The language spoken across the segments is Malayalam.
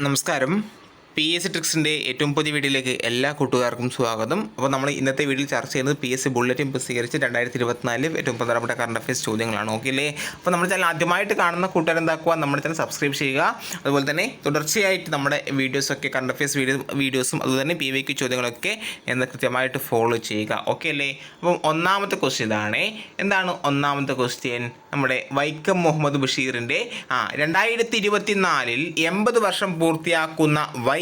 നമസ്കാരം. പി എസ് ട്രിക്സിന്റെ ഏറ്റവും പുതിയ വീഡിയോയിലേക്ക് എല്ലാ കൂട്ടുകാർക്കും സ്വാഗതം. അപ്പോൾ നമ്മൾ ഇന്നത്തെ വീഡിയോയിൽ ചർച്ച ചെയ്യുന്നത് പി എസ് സി ബുള്ളറ്റിൻ പ്രസിദ്ധീകരിച്ച് രണ്ടായിരത്തി ഇരുപത്തിനാലിൽ ഏറ്റവും പ്രധാനപ്പെട്ട കറണ്ട് അഫയേഴ്സ് ചോദ്യങ്ങളാണ്. ഓക്കെ അല്ലേ? അപ്പോൾ നമ്മുടെ ചാനൽ ആദ്യമായിട്ട് കാണുന്ന കൂട്ടുകാർ എന്താക്കുക? നമ്മുടെ ചാനൽ സബ്സ്ക്രൈബ് ചെയ്യുക. അതുപോലെ തന്നെ തുടർച്ചയായിട്ട് നമ്മുടെ വീഡിയോസൊക്കെ കറണ്ട് അഫയേഴ്സ് വീഡിയോ വീഡിയോസും അതുപോലെ തന്നെ പി വി ക്യു ചോദ്യങ്ങളൊക്കെ എന്ന് കൃത്യമായിട്ട് ഫോളോ ചെയ്യുക. ഓക്കെ അല്ലേ? അപ്പം ഒന്നാമത്തെ ക്വസ്റ്റ്യൻ ഇതാണ്. എന്താണ് ഒന്നാമത്തെ ക്വസ്റ്റ്യൻ നമ്മുടെ വൈക്കം മുഹമ്മദ് ബഷീറിന്റെ ആ രണ്ടായിരത്തി ഇരുപത്തിനാലിൽ എൺപത് വർഷം പൂർത്തിയാക്കുന്ന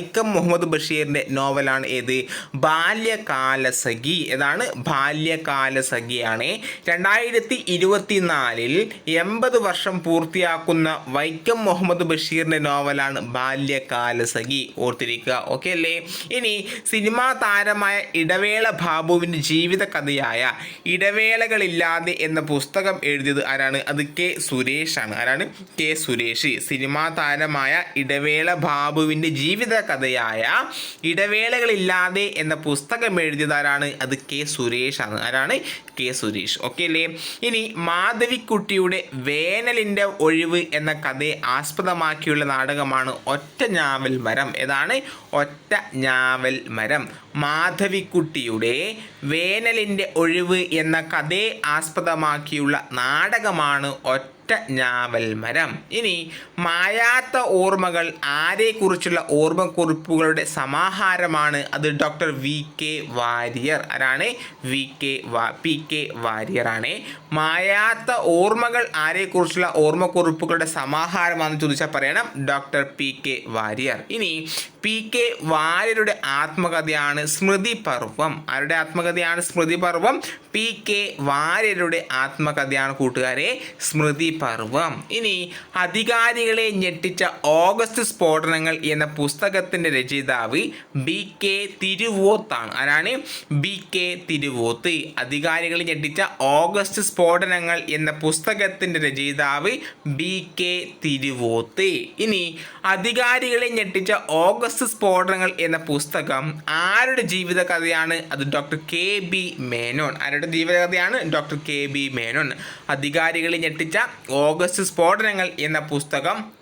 വൈക്കം മുഹമ്മദ് ബഷീറിന്റെ നോവലാണ് ഏത്? ബാല്യകാലസഖി ഏതാണ് ബാല്യകാലസഖിയാണ് രണ്ടായിരത്തി ഇരുപത്തിനാലിൽ എൺപത് വർഷം പൂർത്തിയാക്കുന്ന വൈക്കം മുഹമ്മദ് ബഷീറിന്റെ നോവലാണ് ബാല്യകാലസഖി ഓർത്തിരിക്കുക. ഓക്കെ അല്ലേ? ഇനി സിനിമാ താരമായ ഇടവേള ബാബുവിന്റെ ജീവിത കഥയായ ഇടവേളകളില്ലാതെ എന്ന പുസ്തകം എഴുതിയത് ആരാണ്? അത് കെ സുരേഷാണ്. ആരാണ്? കെ സുരേഷ്. സിനിമാ താരമായ ഇടവേള ബാബുവിന്റെ ജീവിത കഥയായ ഇടവേളകളില്ലാതെ എന്ന പുസ്തകം എഴുതിയത് ആരാണ് അത് കെ സുരേഷ് ആണ്. ആരാണ്? കെ സുരേഷ്. ഓക്കെ അല്ലേ? ഇനി മാധവിക്കുട്ടിയുടെ വേനലിന്റെ ഒഴിവ് എന്ന കഥയെ ആസ്പദമാക്കിയുള്ള നാടകമാണ് ഒറ്റ ഞാവൽ മരം. ഏതാണ്? ഒറ്റ ഞാവൽ മരം. മാധവിക്കുട്ടിയുടെ വേനലിന്റെ ഒഴിവ് എന്ന കഥയെ ആസ്പദമാക്കിയുള്ള നാടകമാണ് ഒറ്റ ഞാവൽ മരം. ഇനി മായാത്ത ഓർമ്മകൾ ആരെക്കുറിച്ചുള്ള ഓർമ്മക്കുറിപ്പുകളുടെ സമാഹാരമാണ് അത് ഡോക്ടർ വി കെ വാര്യർ. ആരാണ്? വി കെ വാ പി കെ വാര്യർ ആണ്. മായാത്ത ഓർമ്മകൾ ആരെക്കുറിച്ചുള്ള ഓർമ്മക്കുറിപ്പുകളുടെ സമാഹാരമാണെന്ന് ചോദിച്ചാൽ പറയണം ഡോക്ടർ പി കെ വാര്യർ. ഇനി പി കെ വാര്യരുടെ ആത്മകഥയാണ് സ്മൃതി പർവം. ആരുടെ ആത്മകഥയാണ് സ്മൃതി പർവം? പി കെ വാര്യരുടെ ആത്മകഥയാണ് കൂട്ടുകാരെ സ്മൃതി പർവം. ഇനി അധികാരികളെ ഞെട്ടിച്ച ഓഗസ്റ്റ് സ്ഫോടനങ്ങൾ എന്ന പുസ്തകത്തിന്റെ രചയിതാവ് ബി കെ തിരുവോത്താണ്. ആരാണ്? B K Thiruvoth. അധികാരികളെ ഞെട്ടിച്ച ഓഗസ്റ്റ് സ്ഫോടനങ്ങൾ എന്ന പുസ്തകത്തിന്റെ രചയിതാവ് ബി കെ തിരുവോത്ത്. ഇനി അധികാരികളെ ഞെട്ടിച്ച ഓഗസ്റ്റ് സ്ഫോടനങ്ങൾ എന്ന പുസ്തകം ആരുടെ ജീവിതകഥയാണ്? അത് ഡോക്ടർ കെ ബി മേനോൻ. ആരുടെ ജീവിതകഥയാണ്? Doctor K B Menon. അധികാരികളെ ഞെട്ടിച്ച ഓഗസ്റ്റ് സ്ഫോടനങ്ങൾ എന്ന പുസ്തകം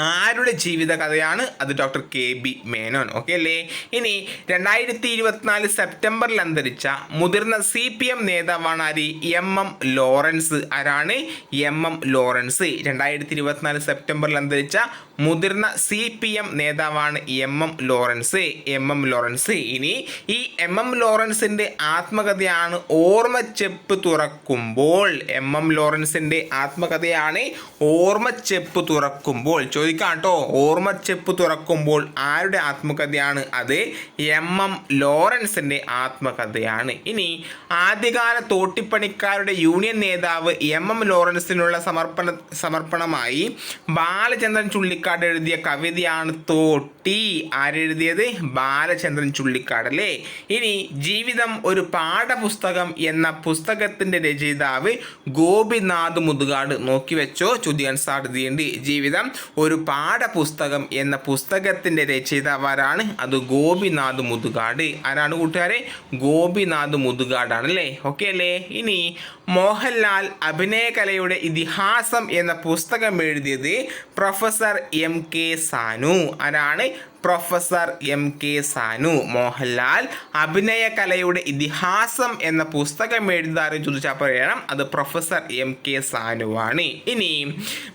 ആരുടെ ജീവിത കഥയാണ് അത് doctor K B Menon. Okay അല്ലേ? ഇനി രണ്ടായിരത്തി ഇരുപത്തിനാല് സെപ്റ്റംബറിൽ അന്തരിച്ച മുതിർന്ന സി പി എം നേതാവാണ് ആര്? M M Lawrence. ആരാണ്? M M Lawrence. രണ്ടായിരത്തി ഇരുപത്തിനാല് സെപ്റ്റംബറിൽ അന്തരിച്ച മുതിർന്ന സി പി എം നേതാവാണ് M M Lawrence. M M Lawrence. ഇനി ഈ എം എം ലോറൻസിന്റെ ആത്മകഥയാണ് ഓർമ്മച്ചെപ്പ് തുറക്കുമ്പോൾ. എം എം ലോറൻസിന്റെ ആത്മകഥയാണ് ഓർമ്മച്ചെപ്പ് തുറക്കുമ്പോൾ. ചോദിക്കാം കേട്ടോ ഓർമ്മച്ചെപ്പ് തുറക്കുമ്പോൾ ആരുടെ ആത്മകഥയാണ് അത്? എം. എം. ലോറൻസിന്റെ ആത്മകഥയാണ്. ഇനി ആദ്യകാല തോട്ടിപ്പണിക്കാരുടെ യൂണിയൻ നേതാവ് എം. എം. ലോറൻസിനുള്ള സമർപ്പണ സമർപ്പണമായി ബാലചന്ദ്രൻ ചുള്ളിക്കാട് എഴുതിയ കവിതയാണ് തോട്ടി. ആരെഴുതിയത്? ബാലചന്ദ്രൻ ചുള്ളിക്കാട് അല്ലേ? ഇനി ജീവിതം ഒരു പാഠപുസ്തകം എന്ന പുസ്തകത്തിന്റെ രചയിതാവ് ഗോപിനാഥ് മുതുകാട്. നോക്കി വെച്ചോ ചോദ്യാൻ സാധ്യതയുണ്ട് ജീവിതം ഒരു പാഠപുസ്തകം എന്ന പുസ്തകത്തിന്റെ രചയിതാവ് ആരാണ് അത് ഗോപിനാഥ് മുതുകാട്. ആരാണ് കൂട്ടുകാരെ? ഗോപിനാഥ് മുതുകാടാണ് അല്ലേ? ഓക്കെ അല്ലേ? ഇനി മോഹൻലാൽ അഭിനയകലയുടെ ഇതിഹാസം എന്ന പുസ്തകം എഴുതിയത് പ്രൊഫസർ എം കെ സാനു. ആരാണ്? Professor M K Sanu Mohanlal അഭിനയകലയുടെ ഇതിഹാസം എന്ന പുസ്തകം എഴുതാറും ചോദിച്ചാൽ പറയണം അത് പ്രൊഫസർ എം കെ സാനുവാണ്. ഇനി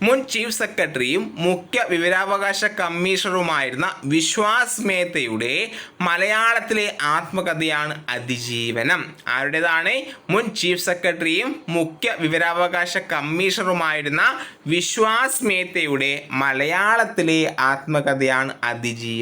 മുൻ ചീഫ് സെക്രട്ടറിയും മുഖ്യ വിവരാവകാശ കമ്മീഷണറുമായിരുന്ന വിശ്വാസ് മേത്തയുടെ മലയാളത്തിലെ ആത്മകഥയാണ് അതിജീവനം. ആരുടേതാണ്? മുൻ ചീഫ് സെക്രട്ടറിയും മുഖ്യ വിവരാവകാശ കമ്മീഷണറുമായിരുന്ന വിശ്വാസ് മേത്തയുടെ മലയാളത്തിലെ ആത്മകഥയാണ് അതിജീവനം.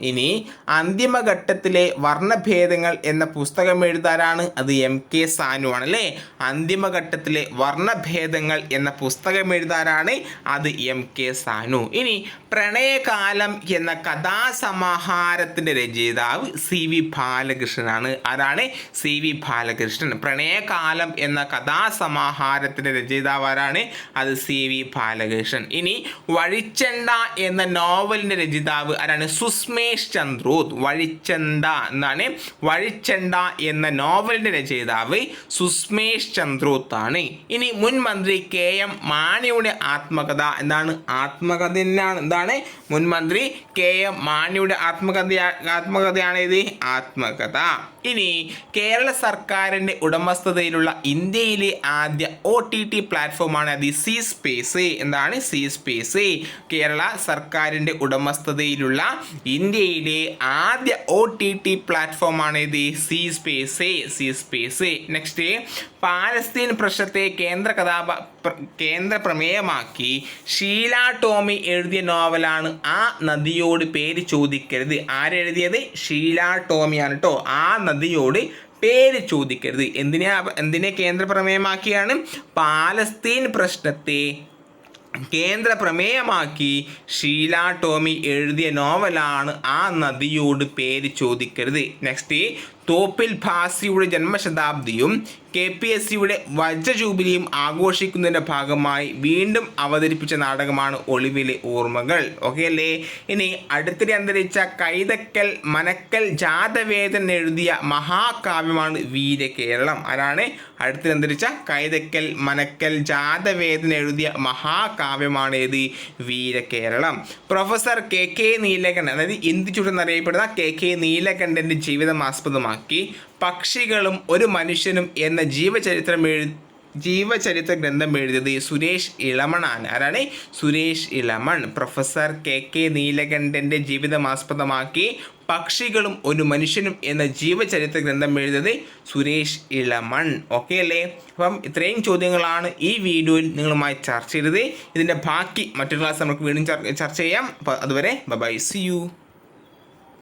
ഇനി അന്തിമഘട്ടത്തിലെ വർണഭേദങ്ങൾ എന്ന പുസ്തകം എഴുതാനാണ് അത് എം കെ സാനു ആണ് അല്ലേ? അന്തിമഘട്ടത്തിലെ വർണഭേദങ്ങൾ എന്ന പുസ്തകം എഴുതാനാണ് അത് എം കെ സാനു. ഇനി പ്രണയകാലം എന്ന കഥാസമാഹാരത്തിന്റെ രചയിതാവ് സി വി ബാലകൃഷ്ണനാണ് ആരാണ്? C V Balakrishnan. പ്രണയകാലം എന്ന കഥാസമാഹാരത്തിന്റെ രചയിതാവ് ആരാണ്? അത് സി വി ബാലകൃഷ്ണൻ. ഇനി വഴിച്ചെണ്ട എന്ന നോവലിന്റെ രചയിതാവ് ആരാണ്? സുസ്മേഷ് ചന്ദ്രൂത് വഴിച്ചെണ്ട എന്നാണ്. വഴിച്ചെണ്ട എന്ന നോവലിന്റെ രചയിതാവ് സുസ്മേഷ് ചന്ദ്രൂത്ത് ആണ് ഇനി മുൻ മന്ത്രി കെ എം മാണിയുടെ ആത്മകഥ എന്താണ്? ആത്മകഥ എന്താണ്? മുൻ മന്ത്രി കെ എം മാണിയുടെ ആത്മകഥ ആത്മകഥയാണ് ഇത് ആത്മകഥ. ഇനി കേരള സർക്കാരിന്റെ ഉടമസ്ഥതയിലുള്ള ഇന്ത്യയിലെ ആദ്യ ഒ ടി ടി പ്ലാറ്റ്ഫോമാണ് അത് സി സ്പേസ്. എന്താണ് സി സ്പേസ്? കേരള സർക്കാരിന്റെ ഉടമസ്ഥതയിലുള്ള ഇന്ത്യയിലെ ആദ്യ ഒ ടി ടി പ്ലാറ്റ്ഫോമാണ് ഇത് C space. C space. Next Palestine പ്രശ്നത്തെ കേന്ദ്ര കഥാപ കേന്ദ്ര പ്രമേയമാക്കി ഷീല ടോമി എഴുതിയ നോവലാണ് ആ നദിയോട് പേര് ചോദിക്കരുത്. ആരെഴുതിയത്? ഷീല ടോമിയാണ് കേട്ടോ ആ നദിയോട് പേര് ചോദിക്കരുത്. എന്തിനെ എന്തിനെ കേന്ദ്ര പ്രമേയമാക്കിയാണ് പാലസ്തീൻ പ്രശ്നത്തെ കേന്ദ്ര പ്രമേയമാക്കി ഷീല ടോമി എഴുതിയ നോവലാണ് ആ നദിയോട് പേര് ചോദിക്കരുത്. നെക്സ്റ്റ് തോപ്പിൽ ഭാസിയുടെ ജന്മശതാബ്ദിയും കെ പി എസ് സിയുടെ വജ്രജൂബിലിയും ആഘോഷിക്കുന്നതിന്റെ ഭാഗമായി വീണ്ടും അവതരിപ്പിച്ച നാടകമാണ് ഒളിവിലെ ഓർമ്മകൾ. ഓക്കെ അല്ലേ? ഇനി അടുത്തിടെ അന്തരിച്ച കൈതക്കൽ മനക്കൽ ജാതവേദൻ എഴുതിയ മഹാകാവ്യമാണ് വീരകേരളം. ആരാണ്? അടുത്തിടെ അന്തരിച്ച കൈതക്കൽ മനക്കൽ ജാതവേദൻ എഴുതിയ മഹാകാവ്യമാണ് ഏത്? Veerakeralam. Professor K K Neelakantan അതായത് ഇന്ത്യച്ചുട്ട് എന്നറിയപ്പെടുന്ന കെ കെ നീലകണ്ഠന്റെ ജീവിതം ആസ്പദമാക്കി. പക്ഷികളും ഒരു മനുഷ്യനും എന്ന ജീവചരിത്രം എഴു ജീവചരിത്ര ഗ്രന്ഥം എഴുതിയത് സുരേഷ് ഇളമണാണ്. ആരാണ്? Suresh Elamon. Professor K K നീലകണ്ഠന്റെ ജീവിതം ആസ്പദമാക്കി പക്ഷികളും ഒരു മനുഷ്യനും എന്ന ജീവചരിത്ര ഗ്രന്ഥം എഴുതിയത് സുരേഷ് ഇളമൺ. ഓക്കെ അല്ലേ? അപ്പം ഇത്രയും ചോദ്യങ്ങളാണ് ഈ വീഡിയോയിൽ നിങ്ങളുമായി ചർച്ച ചെയ്തത്. ഇതിന്റെ ബാക്കി മറ്റൊരു ക്ലാസ് നമുക്ക് വീണ്ടും ചർച്ച ചെയ്യാം. അപ്പോൾ അതുവരെ ബൈ സി യു